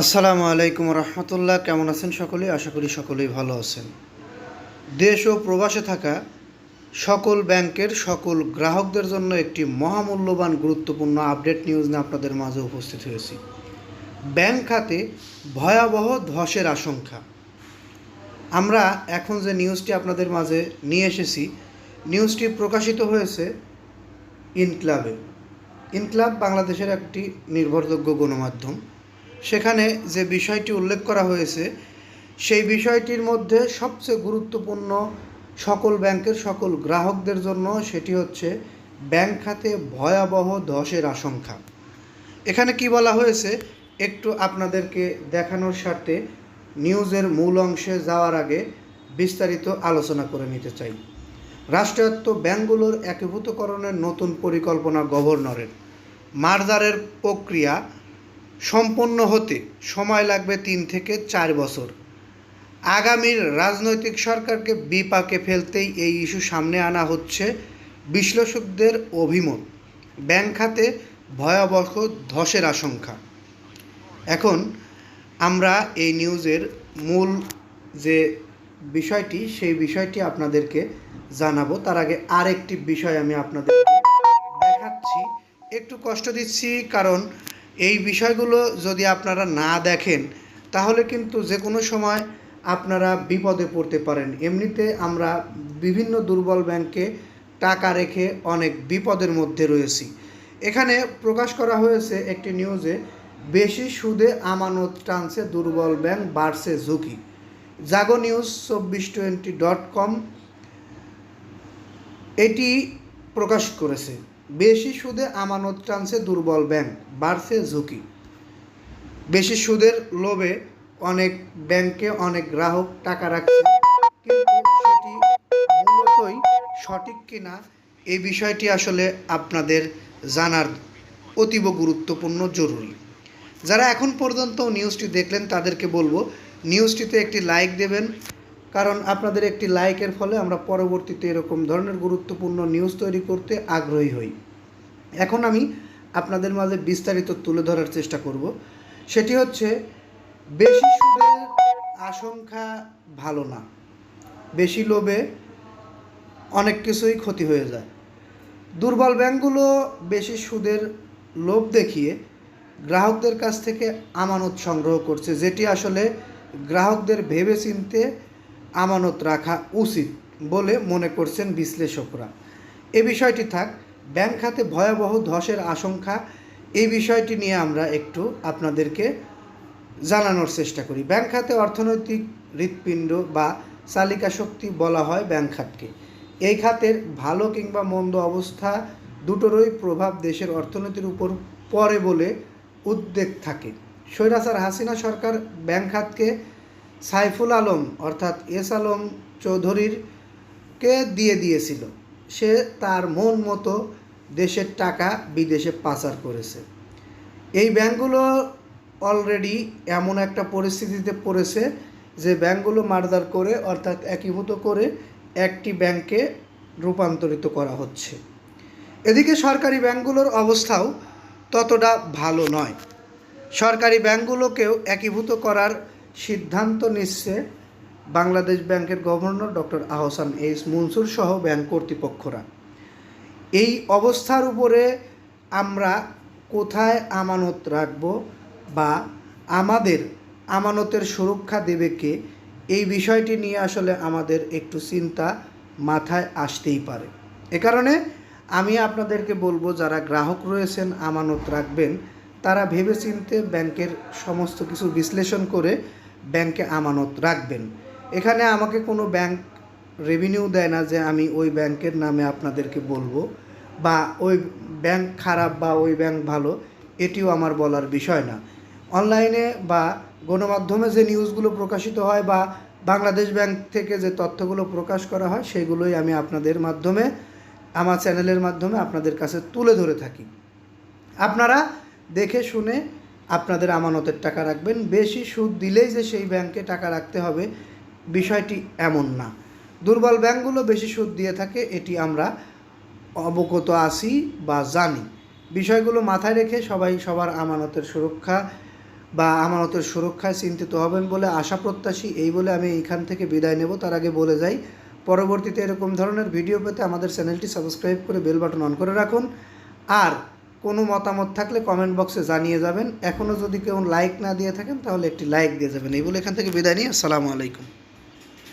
আসসালামু আলাইকুম রহমতুল্লাহ, কেমন আছেন সকলেই আশা করি সকলেই ভালো আছেন। দেশ ও প্রবাসে থাকা সকল ব্যাংকের সকল গ্রাহকদের জন্য একটি মহামূল্যবান গুরুত্বপূর্ণ আপডেট নিউজ নিয়ে আপনাদের মাঝে উপস্থিত হয়েছি। ব্যাংক খাতে ভয়াবহ ধসের আশঙ্কা। আমরা এখন যে নিউজটি আপনাদের মাঝে নিয়ে এসেছি, নিউজটি প্রকাশিত হয়েছে ইনক্লাবে। ইনক্লাব বাংলাদেশের একটি নির্ভরযোগ্য গণমাধ্যম। সেখানে যে বিষয়টি উল্লেখ করা হয়েছে, সেই বিষয়টির মধ্যে সবচেয়ে গুরুত্বপূর্ণ সকল ব্যাংকের সকল গ্রাহকদের জন্য সেটি হচ্ছে ব্যাংক খাতে ভয়াবহ ধসের আশঙ্কা। এখানে কি বলা হয়েছে, একটু আপনাদেরকে দেখানোর স্বার্থে নিউজের মূল অংশে যাওয়ার আগে বিস্তারিত আলোচনা করে নিতে চাই। রাষ্ট্রায়ত্ত ব্যাংকগুলোর একীভূতকরণের নতুন পরিকল্পনা গভর্নরের মার্জারের প্রক্রিয়া সম্পন্ন হতে সময় লাগবে তিন থেকে চার বছর। আগামীর রাজনৈতিক সরকারকে বিপাকে ফেলতেই এই ইস্যু সামনে আনা হচ্ছে বিশ্লেষকদের অভিমত। ব্যাংক খাতে ভয়াবহ ধসের আশঙ্কা। এখন আমরা এই নিউজের মূল যে বিষয়টি, সেই বিষয়টি আপনাদেরকে জানাব। তার আগে আরেকটি বিষয় আমি আপনাদেরকে দেখাচ্ছি। একটু কষ্ট দিচ্ছি, কারণ এই বিষয়গুলো যদি আপনারা না দেখেন, তাহলে কিন্তু যে কোনো সময় আপনারা বিপদে পড়তে পারেন। এমনিতে আমরা বিভিন্ন দুর্বল ব্যাংকে টাকা রেখে অনেক বিপদের মধ্যে রয়েছি। এখানে প্রকাশ করা হয়েছে একটি নিউজে বেশি সুদে আমানত টানছে দুর্বল ব্যাংক, বাড়ছে ঝুঁকি। জাগো নিউজ চব্বিশ টোয়েন্টি ডট কম এটি প্রকাশ করেছে। বেশি সুদে আমানত টানছে দুর্বল ব্যাংক, বাড়ছে ঝুঁকি। বেশি সুদের লোভে অনেক ব্যাংকে অনেক গ্রাহক টাকা রাখছে, কিন্তু সেটি মূলতই সঠিক কিনা এই বিষয়টি আসলে আপনাদের জানার অতীব গুরুত্বপূর্ণ জরুরি। যারা এখন পর্যন্ত নিউজটি দেখলেন, তাদেরকে বলব, নিউজটিতে একটি লাইক দেবেন, কারণ আপনাদের একটি লাইকের ফলে আমরা পরবর্তীতে এরকম ধরনের গুরুত্বপূর্ণ নিউজ তৈরি করতে আগ্রহী হই। এখন আমি আপনাদের মাঝে বিস্তারিত তুলে ধরার চেষ্টা করব। সেটি হচ্ছে, বেশি সুদের আশঙ্কা ভালো না। বেশি লোভে অনেক কিছুই ক্ষতি হয়ে যায়। দুর্বল ব্যাংকগুলো বেশি সুদের লোভ দেখিয়ে গ্রাহকদের কাছ থেকে আমানত সংগ্রহ করছে, যেটি আসলে গ্রাহকদের ভেবে চিনতে আমানত রাখা উচিত বলে মনে করছেন বিশ্লেষকরা। এ বিষয়টি থাক ব্যাংক খাতে ভয়াবহ ধসের আশঙ্কা, এই বিষয়টি নিয়ে আমরা একটু আপনাদেরকে জানানোর চেষ্টা করি। ব্যাংক খাতে অর্থনৈতিক হৃৎপিণ্ড বা চালিকা শক্তি বলা হয় ব্যাংক খাতকে। এই খাতের ভালো কিংবা মন্দ অবস্থা দুটোরই প্রভাব দেশের অর্থনীতির উপর পড়ে বলে উদ্বেগ থাকে। স্বৈরাচার হাসিনা সরকার ব্যাংক খাতকে সাইফুল আলম অর্থাৎ এস আলম চৌধুরীর কে দিয়ে দিয়েছিল। সে তার মন মতো দেশের টাকা বিদেশে পাচার করেছে। এই ব্যাংকগুলো অলরেডি এমন একটা পরিস্থিতিতে পড়েছে যে ব্যাংকগুলো মার্দার করে, অর্থাৎ একীভূত করে একটি ব্যাংকে রূপান্তরিত করা হচ্ছে। এদিকে সরকারি ব্যাংকগুলোর অবস্থাও ততটা ভালো নয়। সরকারি ব্যাংকগুলোকেও একীভূত করার সিদ্ধান্ত নিচ্ছে বাংলাদেশ ব্যাংকের governor doctor Ahsan H Mansur সহ ব্যাংক কর্তৃপক্ষরা। এই অবস্থার উপরে আমরা কোথায় আমানত রাখব বা আমাদের আমানতের সুরক্ষা দেবে কে? এই বিষয়টি নিয়ে আসলে আমাদের একটু চিন্তা মাথায় আসতেই পারে। এ কারণে আমি আপনাদেরকে বলব, যারা গ্রাহক রয়েছেন, আমানত রাখবেন, তারা ভেবেচিন্তে ব্যাংকের সমস্ত কিছু বিশ্লেষণ করে ব্যাংকে আমানত রাখবেন। এখানে আমাকে কোনো ব্যাংক রেভিনিউ দেয় না যে আমি ওই ব্যাংকের নামে আপনাদেরকে বলব বা ওই ব্যাংক খারাপ বা ওই ব্যাংক ভালো, এটিও আমার বলার বিষয় না। অনলাইনে বা গণমাধ্যমে যে নিউজগুলো প্রকাশিত হয় বা বাংলাদেশ ব্যাংক থেকে যে তথ্যগুলো প্রকাশ করা হয়, সেগুলোই আমি আপনাদের মাধ্যমে, আমার চ্যানেলের মাধ্যমে আপনাদের কাছে তুলে ধরে থাকি। আপনারা দেখে শুনে আপনাদের আমানতের টাকা রাখবেন। বেশি সুদ দিলেই যে সেই ব্যাংকে টাকা রাখতে হবে, বিষয়টি এমন না। দুর্বল ব্যাংকগুলো বেশি সুদ দিয়ে থাকে, এটি আমরা অবগত আছি বা জানি। বিষয়গুলো মাথায় রেখে সবাই সবার আমানতের সুরক্ষা বা আমানতের সুরক্ষায় চিন্তিত হবেন বলে আশা প্রত্যাশী, এই বলে আমি এইখান থেকে বিদায় নেব। তার আগে বলে যাই, পরবর্তীতে এরকম ধরনের ভিডিও পেতে আমাদের চ্যানেলটি সাবস্ক্রাইব করে বেল বাটন অন করে রাখুন। আর কোনো মতামত থাকলে কমেন্ট বক্সে জানিয়ে যাবেন। এখনও যদি কেউ লাইক না দিয়ে থাকেন, তাহলে একটি লাইক দিয়ে যাবেন। এই বলে এখান থেকে বিদায় নিয়ে আসসালামু আলাইকুম।